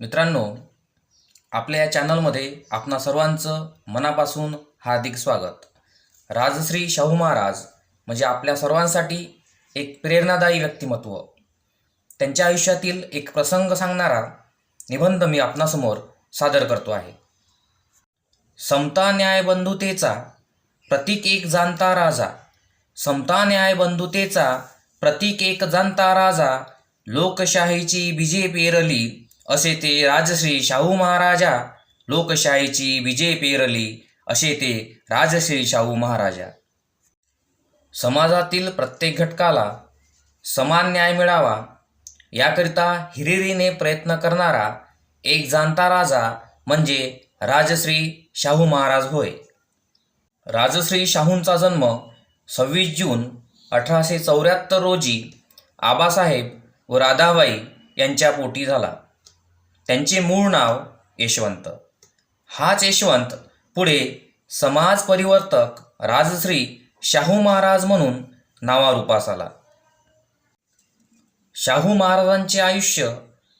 मित्रांनो आपल्या या चॅनलमध्ये आपणा सर्वांचं मनापासून हार्दिक स्वागत. राजश्री शाहू महाराज म्हणजे आपल्या सर्वांसाठी एक प्रेरणादायी व्यक्तिमत्व. त्यांच्या आयुष्यातील एक प्रसंग सांगणारा निबंध मी आपणासमोर सादर करतो आहे. समता न्याय बंधुतेचा प्रतीक एक जाणता राजा. समता न्याय बंधुतेचा प्रतीक एक जाणता राजा. लोकशाहीची बीजे पेरली. असे ते राजश्री शाहू महाराजा लोकशाहीची विजय पेरली असे ते राजश्री शाहू महाराजा. समाजातील प्रत्येक घटकाला समान न्याय मिळावा याकरिता हिरिरीने प्रयत्न करणारा एक जाणता राजा म्हणजे राजश्री शाहू महाराज होय. राजश्री शाहूंचा जन्म सव्वीस जून अठराशे चौऱ्याहत्तर रोजी आबासाहेब व राधाबाई यांच्या पोटी झाला. त्यांचे मूळ नाव यशवंत. हाच यशवंत पुढे समाज परिवर्तक राजश्री शाहू महाराज म्हणून नावारूपास आला. शाहू महाराजांचे आयुष्य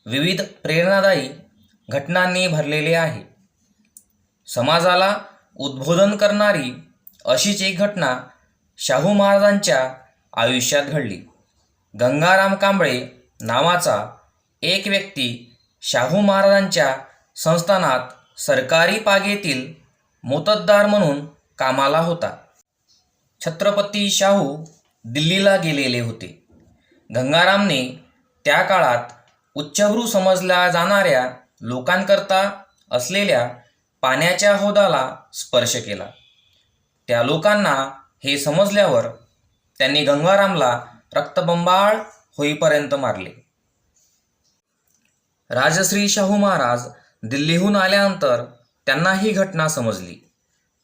विविध प्रेरणादायी घटनांनी भरलेले आहे. समाजाला उद्बोधन करणारी अशीच एक घटना शाहू महाराजांच्या आयुष्यात घडली. गंगाराम कांबळे नावाचा एक व्यक्ती शाहू महाराजांच्या संस्थानात सरकारी पागेतील मोतद्दार म्हणून कामाला होता. छत्रपती शाहू दिल्लीला गेलेले होते. गंगारामने त्या काळात उच्चभ्रू समजल्या जाणाऱ्या लोकांकरता असलेल्या पाण्याच्या हौदाला स्पर्श केला. त्या लोकांना हे समजल्यावर त्यांनी गंगारामला रक्तबंबाळ होईपर्यंत मारले. राजश्री शाहू महाराज दिल्लीहून आल्यानंतर त्यांना ही घटना समजली.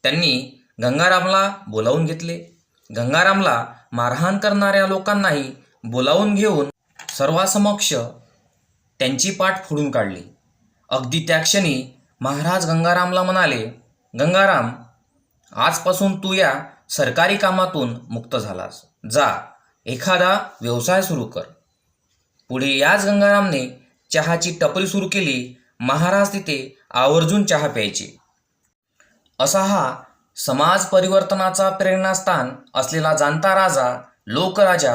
त्यांनी गंगारामला बोलावून घेतले. गंगारामला मारहाण करणाऱ्या लोकांनाही बोलावून घेऊन सर्वासमक्ष त्यांची पाठ फोडून काढली. अगदी त्या क्षणी महाराज गंगारामला म्हणाले गंगाराम आजपासून तू या सरकारी कामातून मुक्त झालास. जा एखादा व्यवसाय सुरू कर. पुढे याच गंगारामने चहाची टपरी सुरू केली महाराज तिथे आवर्जून चहा प्यायचे. असा हा समाज परिवर्तनाचा प्रेरणास्थान असलेला जाणता राजा लोकराजा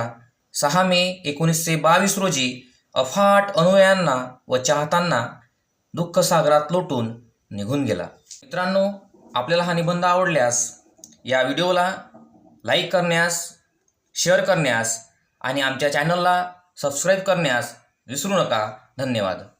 सहा मे एकोणीसशे बावीस रोजी अफाट अनुयायांना व चाहतांना दुःखसागरात लोटून निघून गेला. मित्रांनो आपल्याला हा निबंध आवडल्यास या व्हिडिओला लाईक करण्यास शेअर करण्यास आणि आमच्या चॅनलला सबस्क्राईब करण्यास विसरू नका. धन्यवाद.